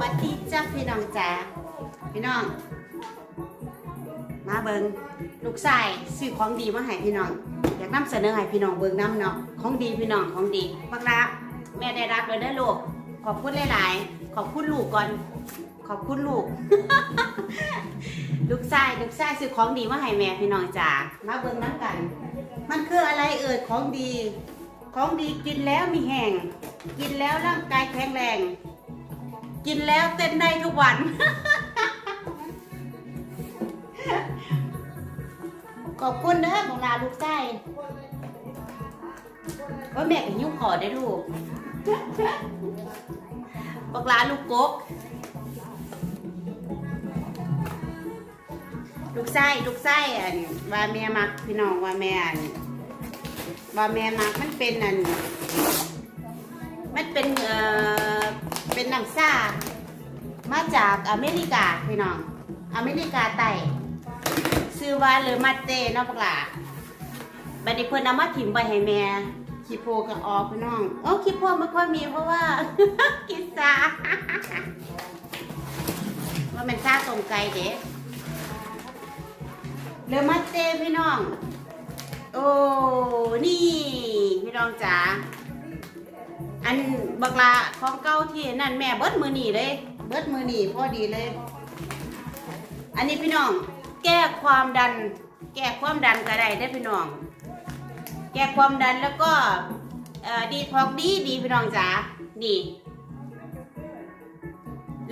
วัสดีจ้าพี่น้องจ้าพี่น้อง มาเบิงลูกชายซื้อของดีมาให้พี่น้อง อยากนำเสนอให้พี่น้องเบิงน้ำเนาะของดีพี่น้องของดีบักละแม่ได้รับเลยเด้ลูกขอบคุณหลายๆขอบคุณลูกก่อน ขอบคุณลูก ลูกชายลูกชายซื้อของดีมาให้แม่พี่น้องจ้ามาเบิงน้ำกัน มันคืออะไรเอ่ยของดี ของดีกินแล้วมีแห้งกินแล้วร่างกายแข็งแรง กินแล้วเต้นได้ทุกวัน ขอบคุณเด้อของลาลูกไส้ว่าแม่กับยิ้วขอได้ลูกบอกลาลูกกกลูกไส้ลูกไส้อันว่าแม่มักพี่น้องว่าแม่อันว่าแม่มักมันเป็นอันมันเป็นเอ่อ เป็นน้ำซามาจากอเมริกาพี่น้อง อเมริกาใต้ซื้อว่าเลอมาเต้เนาะพวกหล่ะบัดนี้เพิ่นเอามาถิ่มไปให้แม่ขี้โพก็ออกพี่น้องโอ้ขี้โพไม่ค่อยมีเพราะว่ากินซาว่ามันซาตรงไกลเด้เลอมาเต้พี่น้อง โอ้ นี่ พี่น้องจ๋า นบักลาของเก่าที่นั่นแม่เบิดมือหนีเลย เบิดมือหนีพอดีเลย อันนี้พี่น้อง แก้ความดัน แก้ความดันก็ได้ได้อพี่น้อง แก้ความดันแล้วก็เอ่อดีท็อกดีดีพี่น้องจ๋านี่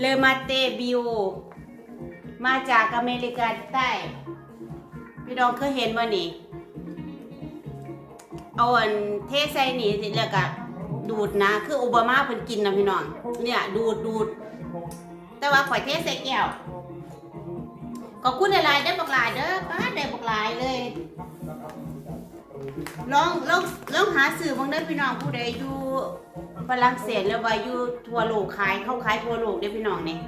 เลมาเตบิโอมาจากอเมริกาใต้ พี่น้องเคยเห็นบ่นี่ เอาอันเทใส่นี่สิแล้วก็ ดูดนะ คือโอบามาเพิ่นกินนะพี่น้อง เนี่ยดูดดูด แต่ว่าข่อยเทใส่แก้วขอบคุณหลายๆได้บักหลายเด้อป้าได้บักหลายเลย ลองลองลองหาสื่อบางเด้อพี่น้องผู้ใดอยู่ฝรั่งเศสแล้วว่าอยู่ทั่วโลกขายเข้าขายทั่วโลกเด้อพี่น้องเนี่ย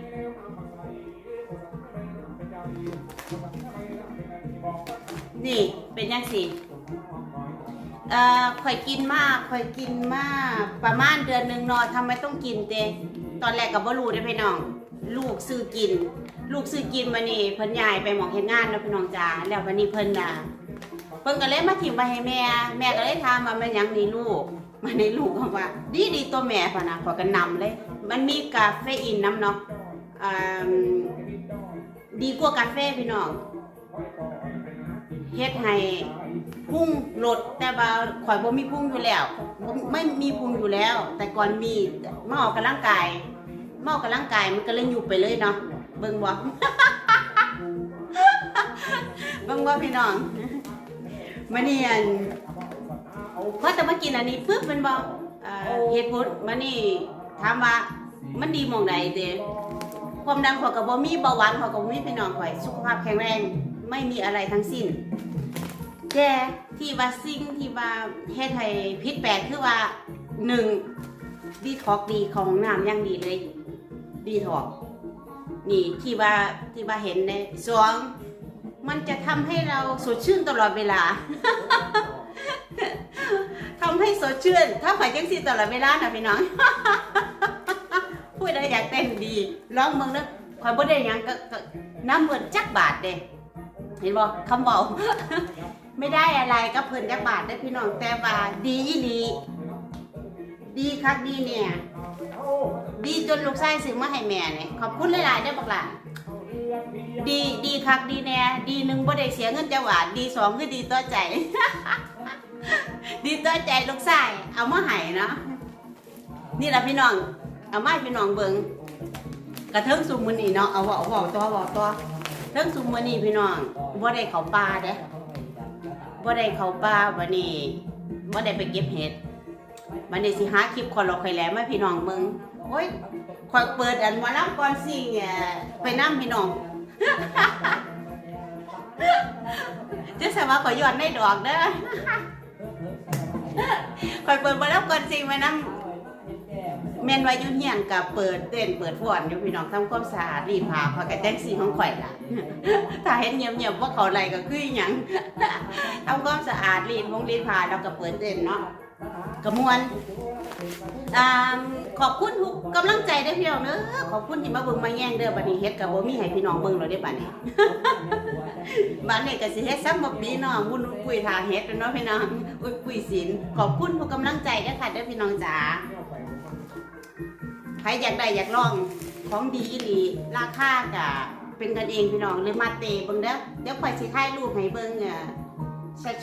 นี่เป็นยังสิ เอ่อข่อยกินมากข่อยกินมาก ประมาณเดือนหนึ่งเนอะทำไมต้องกินเตตอนแรกกับบ่รู้เด้อพี่น้อง ลูกซื้อกิน ลูกซื้อกินมานี่เพิ่นยายไปหมองเฮ็ดงานแล้วพี่น้องจ้าแล้ววันนี้เพิ่นน่ะเพิ่นก็เลยมาถิ่มไปให้แม่ แม่ก็เลยถามว่ามันหยังนี่ลูกมันในลูกเขาว่า ดีดีตัวแม่พะนะขอยก็นำเลย มันมีกาเฟอีนน้ำเนาะอ่าดีกว่ากาแฟพี่น้อง เฮ็ดให้ พุ่งลดแต่ว่าข่อยบ่มีพุ่งอยู่แล้วบ่ไม่มีพุ่งอยู่แล้ว แต่ก่อนมีมาออกกำลังกายมาออกกำลังกายมันก็เลยอยู่ไปเลยเนาะเบิ่งบ่เบิ่งบ่พี่น้องมาเนียนพอแต่มากินอันนี้ปุ๊บมันบอกเอ่อเหตุผลมานี่ถามว่ามันดีหมองใดเด้ความดันขอยกับบ่มีเบาหวานขอยกับบ่มีพี่น้องข่อยสุขภาพแข็งแรงไม่มีอะไรทั้งสิ้น แต่ที่ว่าสิ่งที่ว่าเฮ็ดให้พิษแปลกคือว่าหนึ่งดีท็อกดีของน้ำอย่างดีเลย ดีท็อกนี่ที่ว่าที่ว่าเห็นในสองมันจะทำให้เราสดชื่นตลอดเวลาทำให้สดชื่น ถ้าข่อยจังสีตลอดเวลานะพี่น้อง พูดอะไรอยากเต้นดีร้องเมืองนะข่อยบ่ได้ยังก็น้ำเบิดจักบาทเด้เห็นบ่คำบอก ไม่ได้อะไรก็เพิ่นจักบาทได้พี่น้องแต่ว่าดีอีหลีดีคักดีเนี่ย ดีจนลูกชายซื้อมาให้แม่เนี่ยขอบคุณหลายๆได้อบักหลานดีดีคักดีแน่ดีหนึ่งบ่ได้เสียเงินจังหวะดีสองคือดีต่อใจ ดีต่อใจลูกชายเอามาให้เนาะนี่แหละพี่น้องเอามาให้พี่น้องเบิ่งกระเทิงซุมมือนี้เนาะเอาเว้าเว้าตัวเว้าตัวเทิงซุมมือนี้พี่น้องบ่ได้เขาป่าเด้ บ่ได้เขาป่าวันนี้บ่ได้ไปเก็บเห็ดวันนี้สิหาคลิปคอลอกไข่แหลมให้พี่น้องมึงโอ้ยคอยเปิดอันมาล้ำก่อนสิเนี่ยไปน้ำพี่น้องจะสามาขอยย้อนได้ดอกเด้อคอยเปิดมาล้ำก่อนสิมานั่ง แม่นว่าอยุ่เฮียนกับเปิดเต้นเปิดพวนอยู่พี่น้องทำความสะอาดรีดผ้าพอกับแจ้งสีของข่อยล่ะ ถ้าเห็นเงียบๆว่าเขาไรก็คืออหยังทำความสะอาดรีดพงรีดผ้าแล้วก็เปิดเต้นเนาะกระมวลอ่าขอบคุณทุกกำลังใจเด้อพี่น้องเด้อขอบคุณที่มาเบิ่งมาแย่งเด้อบัดนี้เฮ็ดก็บ่มีให้พี่น้องเบิ่งแล้วเด้อบัดนี้บัดนี้ก็สิเฮ็ดซ้ำบ่พี่น้องวุ่นคุยทาเฮ็ดเนาะพี่น้องอุ้ยคุยศีลขอบคุณทุกกำลังใจเด้อค่ะเด้อพี่น้องจ๋า ใครอยากได้อยากลองของดีอีหลีราคาก็เป็นกันเองพี่น้องเลยมาเตะเบิ่งเด้อเดี๋ยวข่อยสิถ่ายรูปให้เบิ่งอ่อ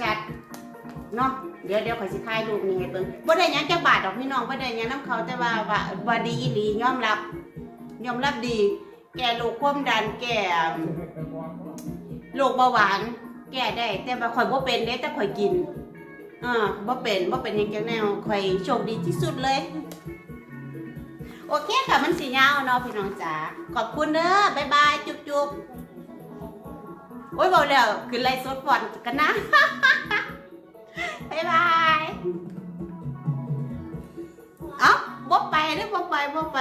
ชัดๆเนาะเดี๋ยวเดี๋ยวข่อยสิถ่ายรูปนี่ให้เบิ่งบ่ได้หยังจักบาทดอกพี่น้องบ่ได้หยังนํเขาแต่ว่าว่าว่าดีอีหลียอมรับยอมรับดี แกโรคความดันแกโรคเบาหวาน แกได้ แต่ว่าข่อยบ่เป็นเด้แต่ข่อยกินอ่าบ่เป็นบ่เป็นหยังจังแนวข่อยโชคดีที่สุดเลย โอเคค่ะมันสียาวเนาะพี่น้องจ๋าขอบคุณเด้อบ๊ายบายจุ๊บจุ๊บโอ้ยบอกแล้วขึ้นไลฟ์สดฟอนกันนะบ๊ายบายเอ้าบ่ไปหรือบ่ไปบ่ไป